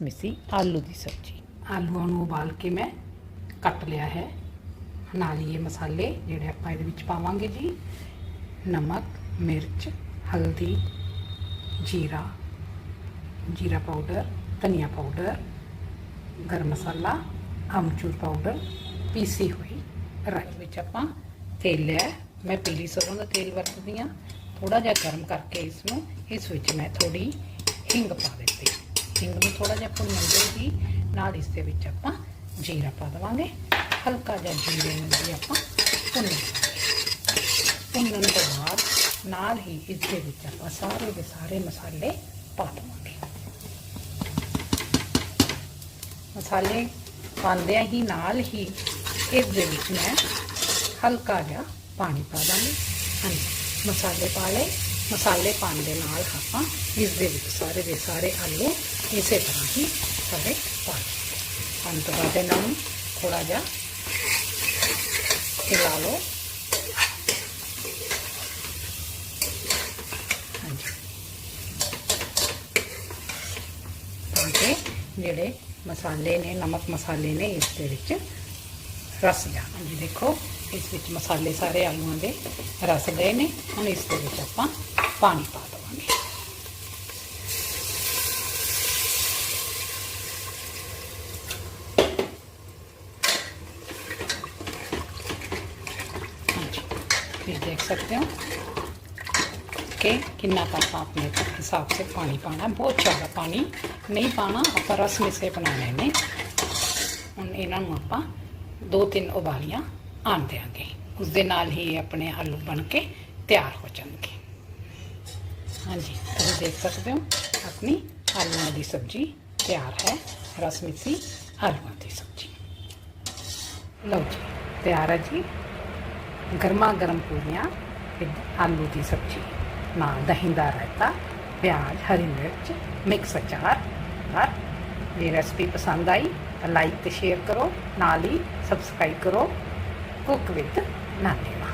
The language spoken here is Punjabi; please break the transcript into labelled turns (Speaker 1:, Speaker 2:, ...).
Speaker 1: ਮਿੱਸੀ ਆਲੂ ਦੀ ਸਬਜ਼ੀ।
Speaker 2: ਆਲੂਆਂ ਨੂੰ ਉਬਾਲ ਕੇ ਮੈਂ ਕੱਟ ਲਿਆ ਹੈ। ਨਾਲ ਹੀ ਇਹ ਮਸਾਲੇ ਜਿਹੜੇ ਆਪਾਂ ਇਹਦੇ ਵਿੱਚ ਪਾਵਾਂਗੇ ਜੀ। ਨਮਕ, ਮਿਰਚ, ਹਲਦੀ, ਜੀਰਾ ਜੀਰਾ ਪਾਊਡਰ, ਧਨੀਆ ਪਾਊਡਰ, ਗਰਮ ਮਸਾਲਾ, ਅਮਚੂਰ ਪਾਊਡਰ ਪੀਸੀ ਹੋਈ ਰਾਈ ਵਿੱਚ ਆਪਾਂ ਤੇਲ ਲਿਆ ਮੈਂ ਪੀਲੀ ਸਰੋਂ ਦਾ ਤੇਲ ਵਰਤਦੀ ਹਾਂ। ਥੋੜਾ ਜਿਹਾ ਗਰਮ ਕਰਕੇ ਇਸ ਨੂੰ ਇਸ ਵਿੱਚ ਮੈਂ ਥੋੜੀ ਹਿੰਗ ਪਾ ਦਿੱਤੀ। ਹਿੰਗ ਨੂੰ ਥੋੜਾ ਜਿਹਾ ਭੁੰਨਣ ਦੇ ਹੀ ਨਾਲ ਇਸ ਦੇ ਵਿੱਚ ਆਪਾਂ ਜੀਰਾ ਪਾ ਦੇਵਾਂਗੇ ਹਲਕਾ ਜਿਹਾ ਜੀਰੇ ਨੂੰ ਵੀ ਆਪਾਂ ਭੁੰਨ ਲਵਾਂਗੇ ਭੁੰਨਣ ਤੋਂ ਬਾਅਦ ਨਾਲ ਹੀ ਇਸ ਦੇ ਵਿੱਚ ਆਪਾਂ ਸਾਰੇ ਦੇ ਸਾਰੇ ਮਸਾਲੇ ਪਾ ਦੇਵਾਂਗੇ ਮਸਾਲੇ ਪਾਉਂਦਿਆਂ ਹੀ ਨਾਲ ਹੀ ਇਸ ਦੇ ਵਿੱਚ ਮੈਂ ਹਲਕਾ ਜਿਹਾ ਪਾਣੀ ਪਾ ਦਾਂਗੀ ਹਾਂਜੀ ਮਸਾਲੇ ਪਾ ਲਏ ਮਸਾਲੇ ਪਾਉਣ ਦੇ ਨਾਲ ਆਪਾਂ ਇਸ ਦੇ ਵਿੱਚ ਸਾਰੇ ਦੇ ਸਾਰੇ ਆਲੂ ਇਸੇ ਤਰ੍ਹਾਂ ਹੀ ਸਾਰੇ ਪਾ ਲਏ ਤੋਂ ਬਾਅਦ ਇਹਨਾਂ ਨੂੰ ਥੋੜਾ ਜਿਹਾ ਹਿਲਾ ਲਓ। ਹਾਂਜੀ। ਤਾਂ ਕਿ ਜਿਹੜੇ ਮਸਾਲੇ ਨੇ, ਨਮਕ ਮਸਾਲੇ ਨੇ, ਇਸ ਦੇ ਵਿੱਚ ਰਸ ਜਾਣਾ। ਜੀ ਦੇਖੋ, ਇਸ ਵਿੱਚ ਮਸਾਲੇ ਸਾਰੇ ਆਲੂਆਂ ਦੇ ਰਸ ਗਏ ਨੇ। ਹੁਣ ਇਸ ਦੇ ਵਿੱਚ ਆਪਾਂ ਪਾਣੀ ਪਾ ਦੇਵਾਂਗੇ। ਤੁਸੀਂ देख सकते हो कि कितना का आपने हिसाब से पानी पाना है बहुत ज़्यादा पानी नहीं पाना ਆਪਾਂ ਰਸ ਮਿਸੇ ਬਣਾਉਣੇ ਨੇ ਹੁਣ ਇਹਨਾਂ ਨੂੰ ਆਪਾਂ ਦੋ ਤਿੰਨ ਉਬਾਲੀਆਂ ਆਣ ਦਿਆਂਗੇ ਉਸ ਦੇ ਨਾਲ ਹੀ ਇਹ ਆਪਣੇ ਆਲੂ ਬਣ ਕੇ ਤਿਆਰ ਹੋ ਜਾਣਗੇ ਹਾਂਜੀ ਤੁਸੀਂ ਦੇਖ ਸਕਦੇ ਹੋ ਆਪਣੀ ਆਲੂਆਂ ਦੀ ਸਬਜ਼ੀ ਤਿਆਰ ਹੈ ਰਸ ਮਿੱਸੀ ਆਲੂਆਂ ਦੀ ਸਬਜ਼ੀ ਲਓ ਜੀ ਤਿਆਰ ਹੈ ਜੀ ਗਰਮਾ ਗਰਮ ਪੂਰੀਆਂ ਤੇ ਆਲੂ ਦੀ ਸਬਜ਼ੀ, ਨਾਲ ਦਹੀਂ ਦਾ ਰਾਇਤਾ, ਪਿਆਜ਼, ਹਰੀ ਮਿਰਚ ਮਿਕਸ ਅਚਾਰ, ਪਰ ਇਹ ਰੈਸਪੀ ਪਸੰਦ ਆਈ ਤਾਂ ਲਾਈਕ ਤੇ ਸ਼ੇਅਰ ਕਰੋ, ਨਾਲ ਹੀ ਸਬਸਕ੍ਰਾਈਬ ਕਰੋ ਕੁੱਕ ਵਿਦ ਨਾਨੇਵਾ